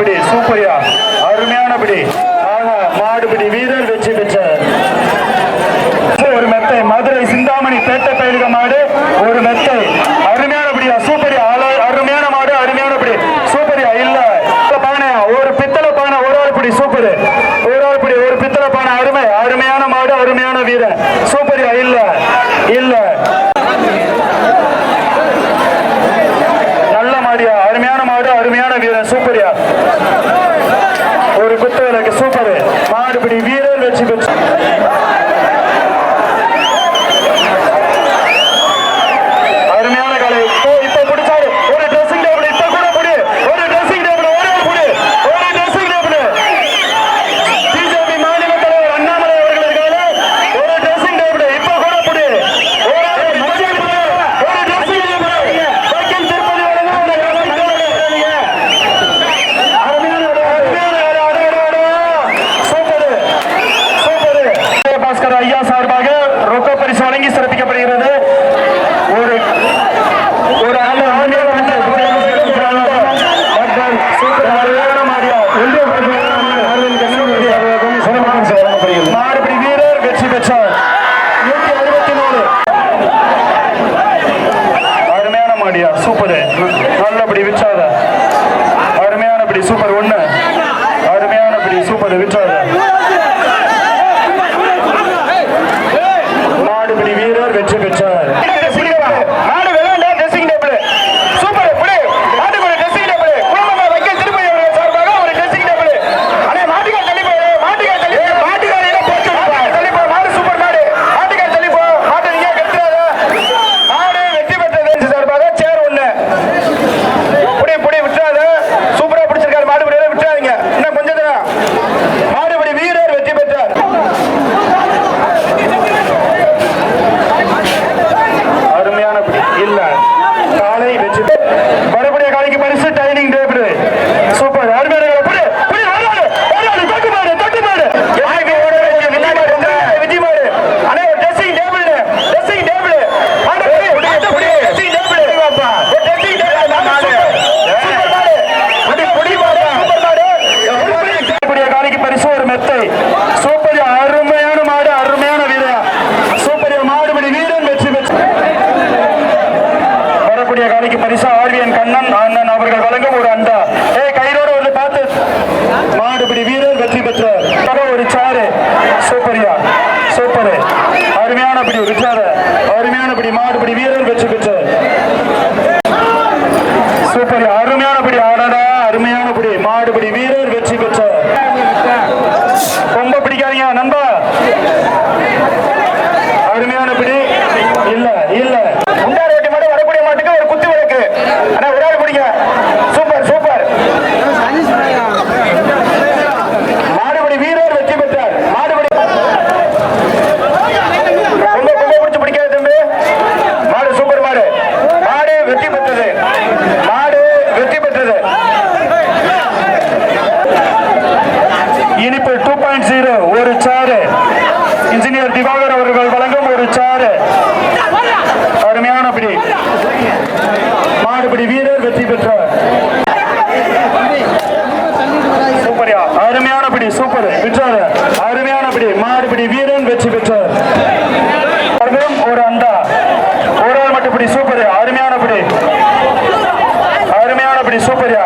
பிடி சூப்பரியா அருமையான பிடி. ஆக மாடுபிடி வீரர் வெற்றி பெற்றார் ஒரு மெத்தை. மதுரை சிந்தாமணி பேட்டை பயிலுக மாடு ஒரு மெத்தை. அருமையான பிடியா சூப்பரியா அருமையான மாடு அருமையான பிடி. சூப்பரியா இல்ல. பானை ஒரு பித்தளை பானை ஒரு ஆள் பிடி சூப்பர். ஒரு ஆள் பிடி ஒரு பித்தளை பானை அருமை. அருமையான மாடு அருமையான வீரர் சூப்பரியா இல்ல. இல்ல. அருமையான மாடு அருமையான வீரன். சூப்பரியா பிடி சூப்பர் ஒன்று அருமையான பிடி சூப்பர் விட்டார் அருமையானபடி மாடுபடி வீரர் அருமையான பிடி சூப்பர். விற்றாரு அருமையான பிடி மாடுபிடி வீரன் வெற்றி பெற்றார். ஒரு அண்டா. ஒரு ஆள் மட்டும் பிடி சூப்பர். அருமையான பிடி அருமையான பிடி சூப்பரியா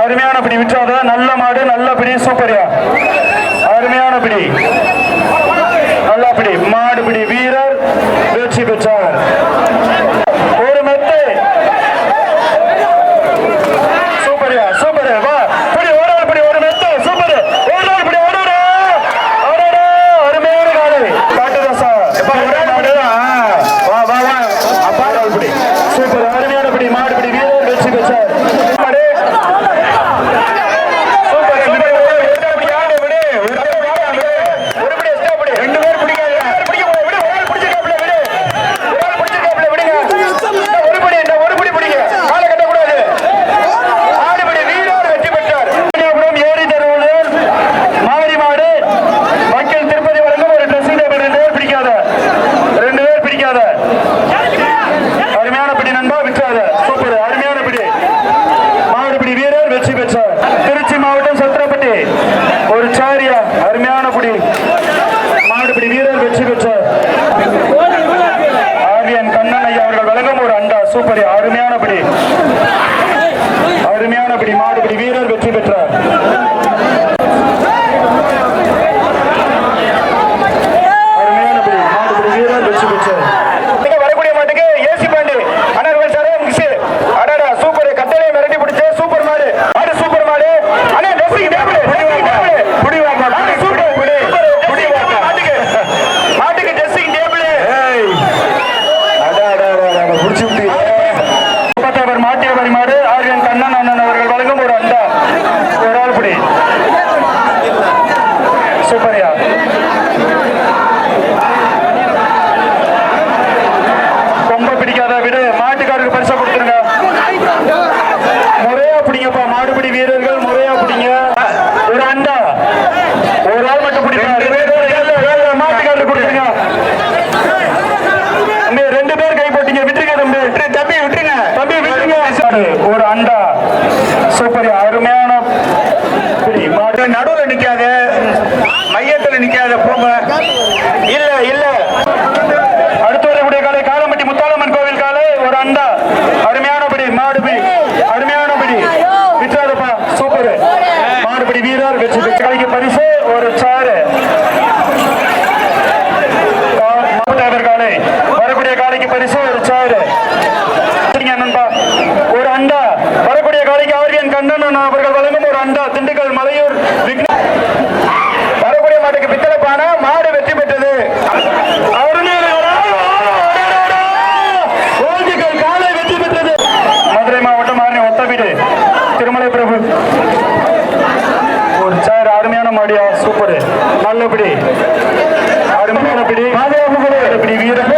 அருமையான பிடி விற்றாரு நல்ல மாடு நல்ல பிடி சூப்பரியா அருமையான பிடி நல்லா பிடி மாடுபிடி வீரர் வெற்றி பெற்றார். அப்படி மாடுபிடி வீரர் வெற்றி பெற்றார். அண்ணன் ஒரு அண்டா ஒரு ஆள் பிடி. சூப்பர் அருமையான நடுவில் நிக்காத. மையத்தில் நிக்காத போங்க. இல்ல இல்ல. அடுத்து வரக்கூடிய காலை காலம்பட்டி முத்தாலம்மன் கோவில் காலை ஒரு அண்டா. அருமையானபடி பிடி அருமையானபடி விட்டாருப்பா சூப்பர். மாடுபடி வீரர் வெற்றி பெற்ற காலைக்கு பரிசு ஒரு சாரு மாவட்டவர் காலை. வரக்கூடிய காலைக்கு பரிசு ஒரு சாரு சரிங்க நண்பா ஒரு அண்டா வரக்கூடிய காலைக்கு ஆரியன் கண்ணன் அவர்கள் வழங்கும் ஒரு அண்டா திண்டுக்கல் மலையூர் வரக்கூடிய மாட்டுக்கு பித்தளை பானை மாடு வெற்றி பெற்றது. வெற்றி மதுரை மாவட்டம் ஆரணி ஒத்தவீடு திருமலை பிரபு. ஒரு சார் அருமையான மாடியா சூப்பர். நல்லபடி. அருமையான பிடி. பாதுகாப்பு வீரர்